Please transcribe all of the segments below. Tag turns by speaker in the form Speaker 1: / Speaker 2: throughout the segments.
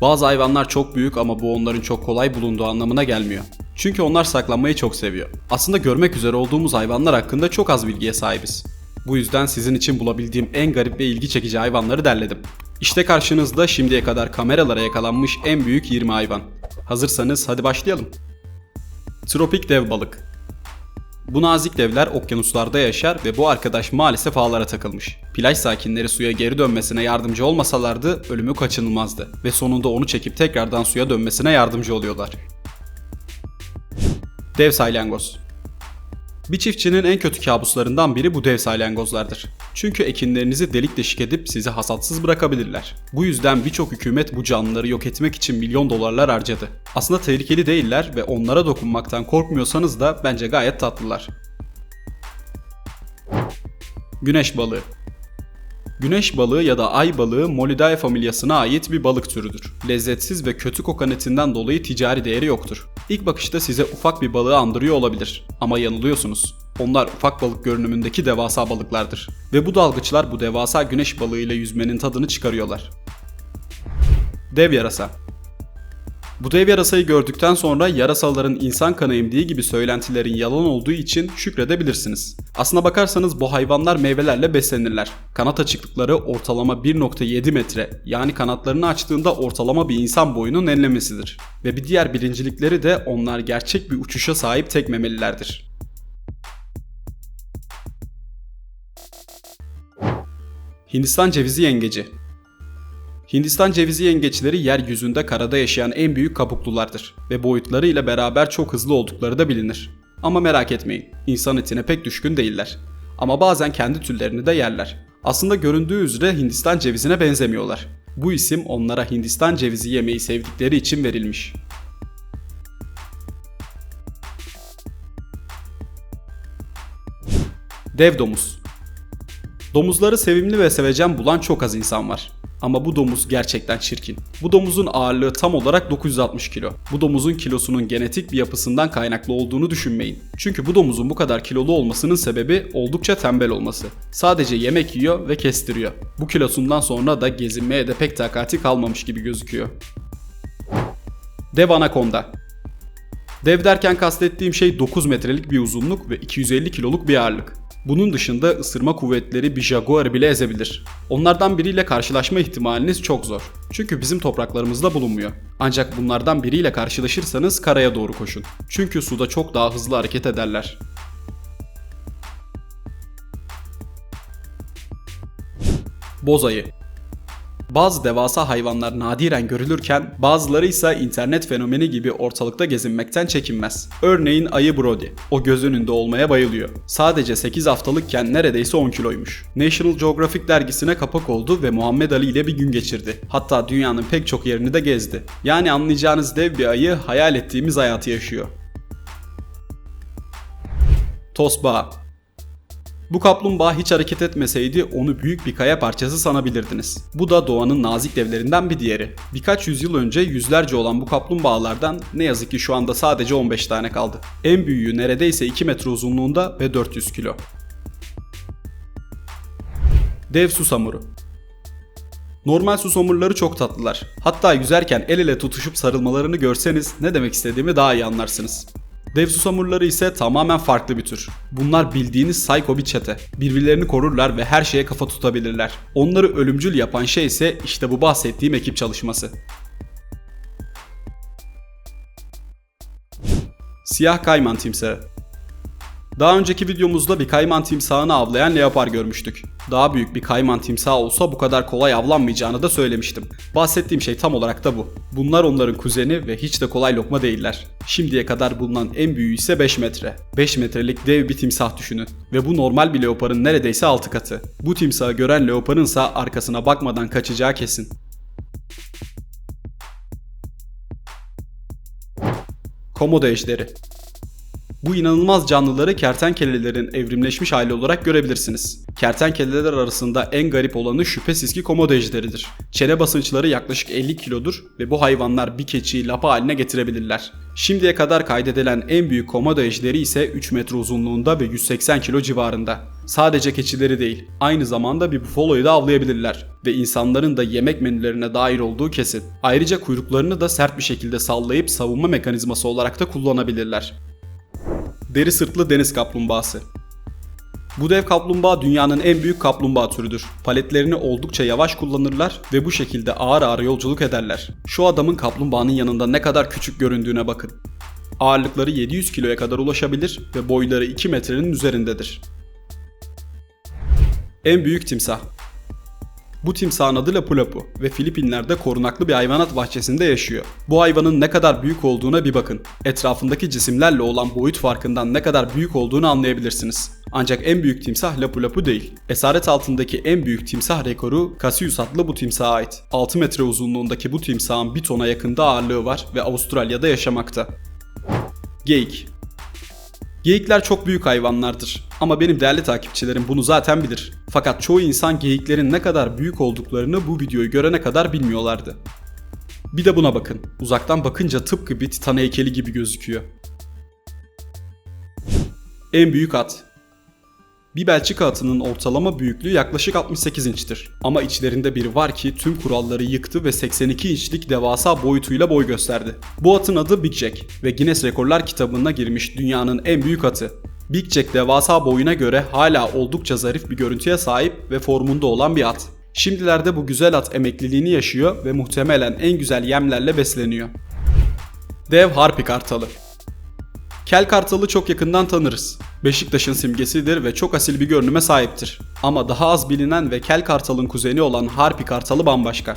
Speaker 1: Bazı hayvanlar çok büyük ama bu onların çok kolay bulunduğu anlamına gelmiyor. Çünkü onlar saklanmayı çok seviyor. Aslında görmek üzere olduğumuz hayvanlar hakkında çok az bilgiye sahibiz. Bu yüzden sizin için bulabildiğim en garip ve ilgi çekici hayvanları derledim. İşte karşınızda şimdiye kadar kameralara yakalanmış en büyük 20 hayvan. Hazırsanız hadi başlayalım. Tropik dev balık. Bu nazik devler okyanuslarda yaşar ve bu arkadaş maalesef ağlara takılmış. Plaj sakinleri suya geri dönmesine yardımcı olmasalardı ölümü kaçınılmazdı ve sonunda onu çekip tekrardan suya dönmesine yardımcı oluyorlar. Dev salyangoz. Bir çiftçinin en kötü kabuslarından biri bu dev salyangozlardır. Çünkü ekinlerinizi delik deşik edip sizi hasatsız bırakabilirler. Bu yüzden birçok hükümet bu canlıları yok etmek için milyon dolarlar harcadı. Aslında tehlikeli değiller ve onlara dokunmaktan korkmuyorsanız da bence gayet tatlılar. Güneş balığı Güneş balığı ya da ay balığı Molidae familyasına ait bir balık türüdür. Lezzetsiz ve kötü kokan etinden dolayı ticari değeri yoktur. İlk bakışta size ufak bir balığı andırıyor olabilir ama yanılıyorsunuz. Onlar ufak balık görünümündeki devasa balıklardır. Ve bu dalgıçlar bu devasa güneş balığıyla yüzmenin tadını çıkarıyorlar. Dev yarasa bu dev yarasayı gördükten sonra yarasaların insan kanı emdiği gibi söylentilerin yalan olduğu için şükredebilirsiniz. Aslına bakarsanız bu hayvanlar meyvelerle beslenirler. Kanat açıklıkları ortalama 1.7 metre yani kanatlarını açtığında ortalama bir insan boyunun enlemesidir. Ve bir diğer birincilikleri de onlar gerçek bir uçuşa sahip tek memelilerdir. Hindistan cevizi yengeci Hindistan cevizi yengeçleri yeryüzünde karada yaşayan en büyük kabuklulardır ve boyutlarıyla beraber çok hızlı oldukları da bilinir. Ama merak etmeyin, insan etine pek düşkün değiller. Ama bazen kendi türlerini de yerler. Aslında göründüğü üzere Hindistan cevizine benzemiyorlar. Bu isim onlara Hindistan cevizi yemeyi sevdikleri için verilmiş. Dev domuz Domuzları sevimli ve sevecen bulan çok az insan var. Ama bu domuz gerçekten çirkin. Bu domuzun ağırlığı tam olarak 960 kilo. Bu domuzun kilosunun genetik bir yapısından kaynaklı olduğunu düşünmeyin. Çünkü bu domuzun bu kadar kilolu olmasının sebebi oldukça tembel olması. Sadece yemek yiyor ve kestiriyor. Bu kilosundan sonra da gezinmeye de pek takati kalmamış gibi gözüküyor. Dev anakonda Dev derken kastettiğim şey 9 metrelik bir uzunluk ve 250 kiloluk bir ağırlık. Bunun dışında ısırma kuvvetleri bir jaguar bile ezebilir. Onlardan biriyle karşılaşma ihtimaliniz çok zor. Çünkü bizim topraklarımızda bulunmuyor. Ancak bunlardan biriyle karşılaşırsanız karaya doğru koşun. Çünkü suda çok daha hızlı hareket ederler. Bozayı bazı devasa hayvanlar nadiren görülürken bazıları ise internet fenomeni gibi ortalıkta gezinmekten çekinmez. Örneğin ayı Brody. O göz önünde olmaya bayılıyor. Sadece 8 haftalıkken neredeyse 10 kiloymuş. National Geographic dergisine kapak oldu ve Muhammed Ali ile bir gün geçirdi. Hatta dünyanın pek çok yerini de gezdi. Yani anlayacağınız dev bir ayı hayal ettiğimiz hayatı yaşıyor. Tosbağa bu kaplumbağa hiç hareket etmeseydi onu büyük bir kaya parçası sanabilirdiniz. Bu da doğanın nazik devlerinden bir diğeri. Birkaç yüzyıl önce yüzlerce olan bu kaplumbağalardan ne yazık ki şu anda sadece 15 tane kaldı. En büyüğü neredeyse 2 metre uzunluğunda ve 400 kilo. Dev susamuru Normal susamurları çok tatlılar. Hatta yüzerken el ele tutuşup sarılmalarını görseniz ne demek istediğimi daha iyi anlarsınız. Dev susamurları ise tamamen farklı bir tür. Bunlar bildiğiniz psycho bir çete. Birbirlerini korurlar ve her şeye kafa tutabilirler. Onları ölümcül yapan şey ise işte bu bahsettiğim ekip çalışması. Siyah kayman timsahı daha önceki videomuzda bir kayman timsahını avlayan leopar görmüştük. Daha büyük bir kayman timsahı olsa bu kadar kolay avlanmayacağını da söylemiştim. Bahsettiğim şey tam olarak da bu. Bunlar onların kuzeni ve hiç de kolay lokma değiller. Şimdiye kadar bulunan en büyüğü ise 5 metre. 5 metrelik dev bir timsah düşünün. Ve bu normal bir leoparın neredeyse 6 katı. Bu timsahı gören leoparın ise arkasına bakmadan kaçacağı kesin. Komodo ejderi Bu inanılmaz canlıları kertenkelelerin evrimleşmiş hali olarak görebilirsiniz. Kertenkeleler arasında en garip olanı şüphesiz ki komodo ejderidir. Çene basınçları yaklaşık 50 kilodur ve bu hayvanlar bir keçiyi lapa haline getirebilirler. Şimdiye kadar kaydedilen en büyük komodo ejderi ise 3 metre uzunluğunda ve 180 kilo civarında. Sadece keçileri değil, aynı zamanda bir bufaloyu da avlayabilirler ve insanların da yemek menülerine dair olduğu kesin. Ayrıca kuyruklarını da sert bir şekilde sallayıp savunma mekanizması olarak da kullanabilirler. Deri sırtlı deniz kaplumbağası bu dev kaplumbağa dünyanın en büyük kaplumbağa türüdür. Paletlerini oldukça yavaş kullanırlar ve bu şekilde ağır ağır yolculuk ederler. Şu adamın kaplumbağanın yanında ne kadar küçük göründüğüne bakın. Ağırlıkları 700 kiloya kadar ulaşabilir ve boyları 2 metrenin üzerindedir. En büyük timsah bu timsahın adı Lapu-Lapu ve Filipinler'de korunaklı bir hayvanat bahçesinde yaşıyor. Bu hayvanın ne kadar büyük olduğuna bir bakın. Etrafındaki cisimlerle olan boyut farkından ne kadar büyük olduğunu anlayabilirsiniz. Ancak en büyük timsah Lapu-Lapu değil. Esaret altındaki en büyük timsah rekoru Cassius adlı bu timsaha ait. 6 metre uzunluğundaki bu timsahın 1 tona yakında ağırlığı var ve Avustralya'da yaşamakta. Geyik Geyikler çok büyük hayvanlardır ama benim değerli takipçilerim bunu zaten bilir. Fakat çoğu insan geyiklerin ne kadar büyük olduklarını bu videoyu görene kadar bilmiyorlardı. Bir de buna bakın. Uzaktan bakınca tıpkı bir titan heykeli gibi gözüküyor. En büyük at. Bir Belçika atının ortalama büyüklüğü yaklaşık 68 inçtir. Ama içlerinde biri var ki tüm kuralları yıktı ve 82 inçlik devasa boyutuyla boy gösterdi. Bu atın adı Big Jack ve Guinness Rekorlar kitabına girmiş dünyanın en büyük atı. Big Jack devasa boyuna göre hala oldukça zarif bir görüntüye sahip ve formunda olan bir at. Şimdilerde bu güzel at emekliliğini yaşıyor ve muhtemelen en güzel yemlerle besleniyor. Dev Harpi Kartalı Kel Kartalı çok yakından tanırız. Beşiktaş'ın simgesidir ve çok asil bir görünüme sahiptir. Ama daha az bilinen ve Kel Kartal'ın kuzeni olan Harpi Kartalı bambaşka.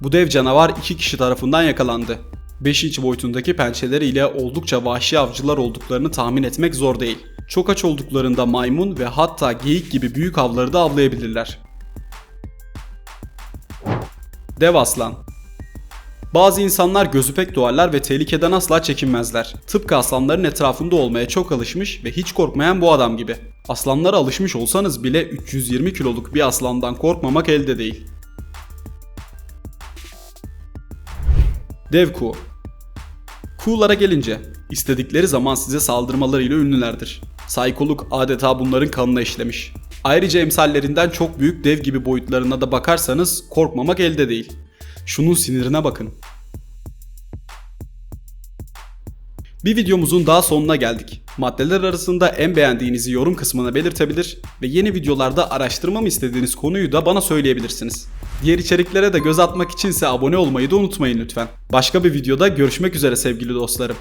Speaker 1: Bu dev canavar iki kişi tarafından yakalandı. 5 inç boyutundaki pençeleriyle oldukça vahşi avcılar olduklarını tahmin etmek zor değil. Çok aç olduklarında maymun ve hatta geyik gibi büyük avları da avlayabilirler. Dev aslan bazı insanlar gözü pek doğarlar ve tehlikeden asla çekinmezler. Tıpkı aslanların etrafında olmaya çok alışmış ve hiç korkmayan bu adam gibi. Aslanlara alışmış olsanız bile 320 kiloluk bir aslandan korkmamak elde değil. Dev kuğu Kuğulara gelince, istedikleri zaman size saldırmalarıyla ünlülerdir. Saykoluk adeta bunların kanına işlemiş. Ayrıca emsallerinden çok büyük dev gibi boyutlarına da bakarsanız korkmamak elde değil. Şunun sinirine bakın. Bir videomuzun daha sonuna geldik. Maddeler arasında en beğendiğinizi yorum kısmına belirtebilir ve yeni videolarda araştırmamı istediğiniz konuyu da bana söyleyebilirsiniz. Diğer içeriklere de göz atmak içinse abone olmayı da unutmayın lütfen. Başka bir videoda görüşmek üzere sevgili dostlarım.